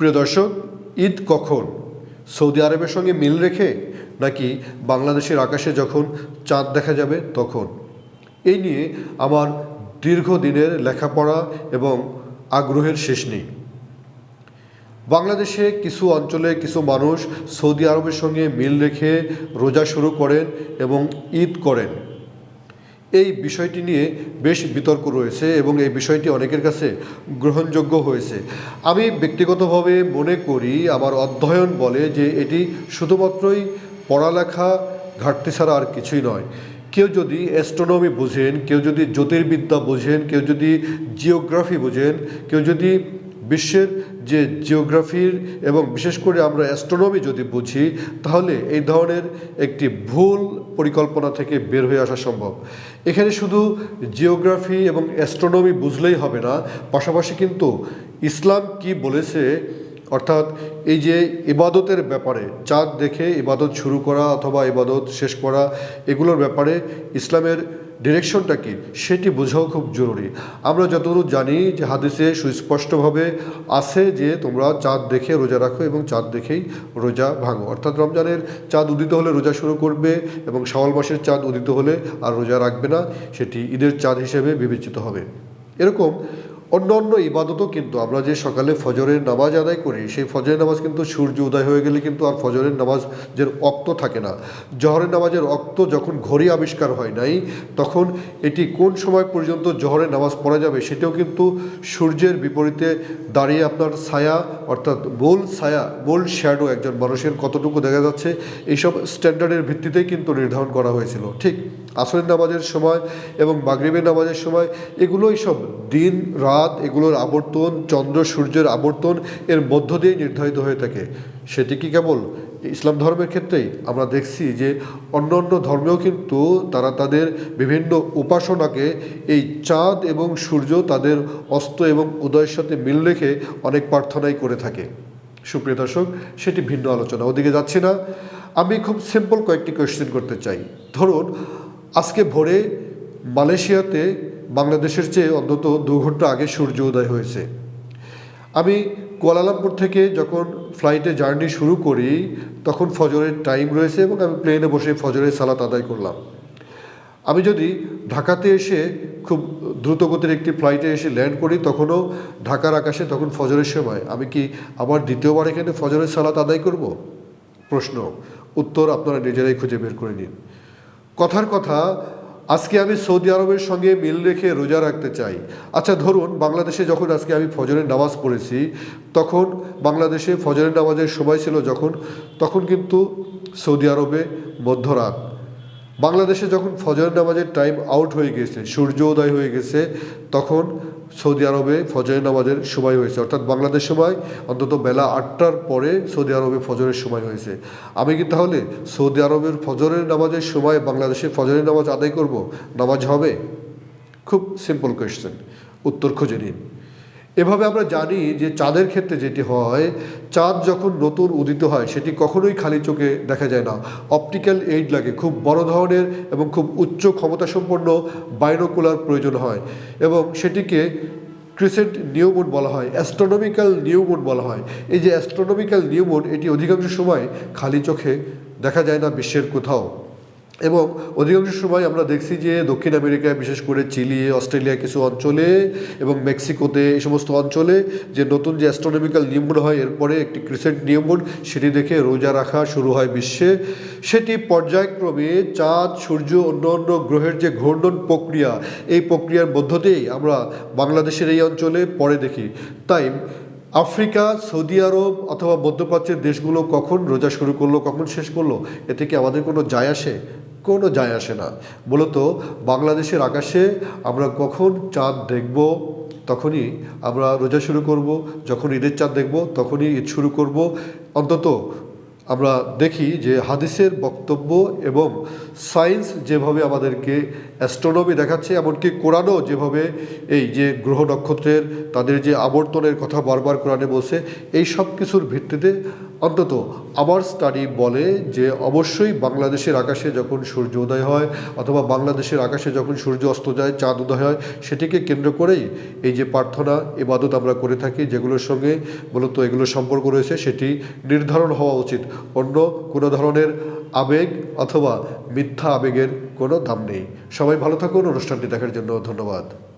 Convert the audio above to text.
প্রিয় দর্শক, ঈদ কখন? সৌদি আরবের সঙ্গে মিল রেখে নাকি বাংলাদেশের আকাশে যখন চাঁদ দেখা যাবে তখন? এই নিয়ে আমার দীর্ঘদিনের লেখাপড়া এবং আগ্রহের শেষ নেই। বাংলাদেশে কিছু অঞ্চলে কিছু মানুষ সৌদি আরবের সঙ্গে মিল রেখে রোজা শুরু করেন এবং ঈদ করেন। এই বিষয়টি নিয়ে বেশ বিতর্ক রয়েছে এবং এই বিষয়টি অনেকের কাছে গ্রহণযোগ্য হয়েছে। আমি ব্যক্তিগতভাবে মনে করি, আমার অধ্যয়ন বলে যে এটি শুধুমাত্রই পড়ালেখা ঘাটতি ছাড়া আর কিছুই নয়। কেউ যদি অ্যাস্ট্রোনমি বোঝেন, কেউ যদি জ্যোতির্বিদ্যা বোঝেন, কেউ যদি জিওগ্রাফি বোঝেন, কেউ যদি বিশ্বের যে জিওগ্রাফির এবং বিশেষ করে আমরা অ্যাস্ট্রোনমি যদি বুঝি, তাহলে এই ধরনের একটি ভুল পরিকল্পনা থেকে বের হয়ে আসা সম্ভব। এখানে শুধু জিওগ্রাফি এবং অ্যাস্ট্রোনমি বুঝলেই হবে না, পাশাপাশি কিন্তু ইসলাম কি বলেছে, অর্থাৎ এই যে ইবাদতের ব্যাপারে, চাঁদ দেখে ইবাদত শুরু করা অথবা ইবাদত শেষ করা, এগুলোর ব্যাপারে ইসলামের ডিরেকশনটা কী? সেটি বোঝাও খুব জরুরি। আমরা যতদূর জানি যে হাদিসে সুস্পষ্টভাবে আছে যে তোমরা চাঁদ দেখে রোজা রাখো এবং চাঁদ দেখেই রোজা ভাঙো। অর্থাৎ রমজানের চাঁদ উদিত হলে রোজা শুরু করবে এবং শাওয়াল মাসের চাঁদ উদিত হলে আর রোজা রাখবে না, সেটি ঈদের চাঁদ হিসেবে বিবেচিত হবে। এরকম অন্য অন্য ইবাদতও কিন্তু আমরা যে সকালে ফজরের নামাজ আদায় করি, সেই ফজরের নামাজ কিন্তু সূর্য উদয় হয়ে গেলে কিন্তু আর ফজরের নামাজের অক্ত থাকে না। জহরের নামাজের অক্ত যখন ঘড়ি আবিষ্কার হয় নাই, তখন এটি কোন সময় পর্যন্ত জহরের নামাজ পড়া যাবে সেটাও কিন্তু সূর্যের বিপরীতে দাঁড়িয়ে আপনার ছায়া, অর্থাৎ বোল ছায়া, বোল শ্যাডো একজন মানুষের কতটুকু দেখা যাচ্ছে এইসব স্ট্যান্ডার্ডের ভিত্তিতেই কিন্তু নির্ধারণ করা হয়েছিল। ঠিক আসরের নামাজের সময় এবং মাগরিবের নামাজের সময়, এগুলোই সব দিন, রাত, এগুলোর আবর্তন, চন্দ্র, সূর্যের আবর্তন এর মধ্য দিয়েই নির্ধারিত হয়ে থাকে। সেটি কি কেবল ইসলাম ধর্মের ক্ষেত্রেই? আমরা দেখছি যে অন্য অন্য ধর্মেও কিন্তু তারা তাদের বিভিন্ন উপাসনাকে এই চাঁদ এবং সূর্য তাদের অস্ত এবং উদয়ের সাথে মিল রেখে অনেক প্রার্থনাই করে থাকে। সুপ্রিয় দর্শক, সেটি ভিন্ন আলোচনা। ওদিকে যাচ্ছি না। আমি খুব সিম্পল কয়েকটি কোয়েশ্চেন করতে চাই। ধরুন আজকে ভোরে মালয়েশিয়াতে বাংলাদেশের চেয়ে অন্তত দু ঘণ্টা আগে সূর্য উদয় হয়েছে। আমি কুয়ালালামপুর থেকে যখন ফ্লাইটে জার্নি শুরু করি, তখন ফজরের টাইম রয়েছে এবং আমি প্লেনে বসে ফজরের সালাত আদায় করলাম। আমি যদি ঢাকাতে এসে খুব দ্রুতগতির একটি ফ্লাইটে এসে ল্যান্ড করি, তখনও ঢাকার আকাশে তখন ফজরের সময়। আমি কি আবার দ্বিতীয়বার এখানে ফজরের সালাত আদায় করব? প্রশ্ন। উত্তর আপনারা নিজেরাই খুঁজে বের করে নিন। কথার কথা, আজকে আমি সৌদি আরবের সঙ্গে মিল রেখে রোজা রাখতে চাই। আচ্ছা ধরুন বাংলাদেশে যখন আজকে আমি ফজরের নামাজ পড়েছি, তখন বাংলাদেশে ফজরের নামাজের সময় ছিল যখন, তখন কিন্তু সৌদি আরবে মধ্যরাত। বাংলাদেশে যখন ফজরের নামাজের টাইম আউট হয়ে গেছে সূর্য উদয় হয়ে গেছে, তখন সৌদি আরবে ফজরের নামাজের সময় হয়েছে। অর্থাৎ বাংলাদেশ সময় অন্তত বেলা আটটার পরে সৌদি আরবে ফজরের সময় হয়েছে। আমি কি তাহলে সৌদি আরবের ফজরের নামাজের সময় বাংলাদেশে ফজরের নামাজ আদায় করব? নামাজ হবে? খুব সিম্পল কোয়েশ্চেন উত্তর খুঁজে নিন। এভাবে আমরা জানি যে চাঁদের ক্ষেত্রে যেটি হয়, চাঁদ যখন নতুন উদিত হয়, সেটি কখনোই খালি চোখে দেখা যায় না। অপটিক্যাল এইড লাগে, খুব বড় ধরনের এবং খুব উচ্চ ক্ষমতাসম্পন্ন বাইনোকুলার প্রয়োজন হয় এবং সেটিকে ক্রিসেন্ট নিউমুন বলা হয়, অ্যাস্ট্রোনমিক্যাল নিউমুন বলা হয়। এই যে অ্যাস্ট্রোনমিক্যাল নিউমুন, এটি অধিকাংশ সময় খালি চোখে দেখা যায় না বিশ্বের কোথাও। এবং অধিকাংশ সময় আমরা দেখছি যে দক্ষিণ আমেরিকায়, বিশেষ করে চিলি অস্ট্রেলিয়া কিছু অঞ্চলে এবং মেক্সিকোতে এই সমস্ত অঞ্চলে যে নতুন যে অ্যাস্ট্রোনমিক্যাল নিয়মন হয়, এরপরে একটি ক্রিসেন্ট নিয়মন সেটি দেখে রোজা রাখা শুরু হয় বিশ্বে। সেটি পর্যায়ক্রমে চাঁদ, সূর্য অন্য অন্য গ্রহের যে ঘূর্ণন প্রক্রিয়া, এই প্রক্রিয়ার মধ্য দিয়েই আমরা বাংলাদেশের এই অঞ্চলে পরে দেখি। তাই আফ্রিকা, সৌদি আরব অথবা মধ্যপ্রাচ্যের দেশগুলো কখন রোজা শুরু করল, কখন শেষ করল এতে কি আমাদের কোনো যায় আসে কোনো যায় আসে না। মূলত বাংলাদেশের আকাশে আমরা কখন চাঁদ দেখব, তখনই আমরা রোজা শুরু করব যখন ঈদের চাঁদ দেখব, তখনই ঈদ শুরু করব। অন্তত আমরা দেখি যে হাদিসের বক্তব্য এবং সায়েন্স যেভাবে আমাদেরকে অ্যাস্ট্রোনমি দেখাচ্ছে, এমনকি কোরআনও যেভাবে এই যে গ্রহ নক্ষত্রের, তাদের যে আবর্তনের কথা বারবার কোরআনে বলছে, এই সব কিছুর ভিত্তিতে অন্তত আমার স্টাডি বলে যে অবশ্যই বাংলাদেশের আকাশে যখন সূর্য উদয় হয় অথবা বাংলাদেশের আকাশে যখন সূর্য অস্ত যায়, চাঁদ উদয় হয়, সেটিকে কেন্দ্র করেই এই যে প্রার্থনা এবাদত আমরা করে থাকি, যেগুলোর সঙ্গে মূলত এগুলোর সম্পর্ক রয়েছে, সেটি নির্ধারণ হওয়া উচিত। অন্য কোনো ধরনের আবেগ অথবা মিথ্যা আবেগের কোনো দাম নেই। সবাই ভালো থাকুন, অনুষ্ঠানটি দেখার জন্য ধন্যবাদ।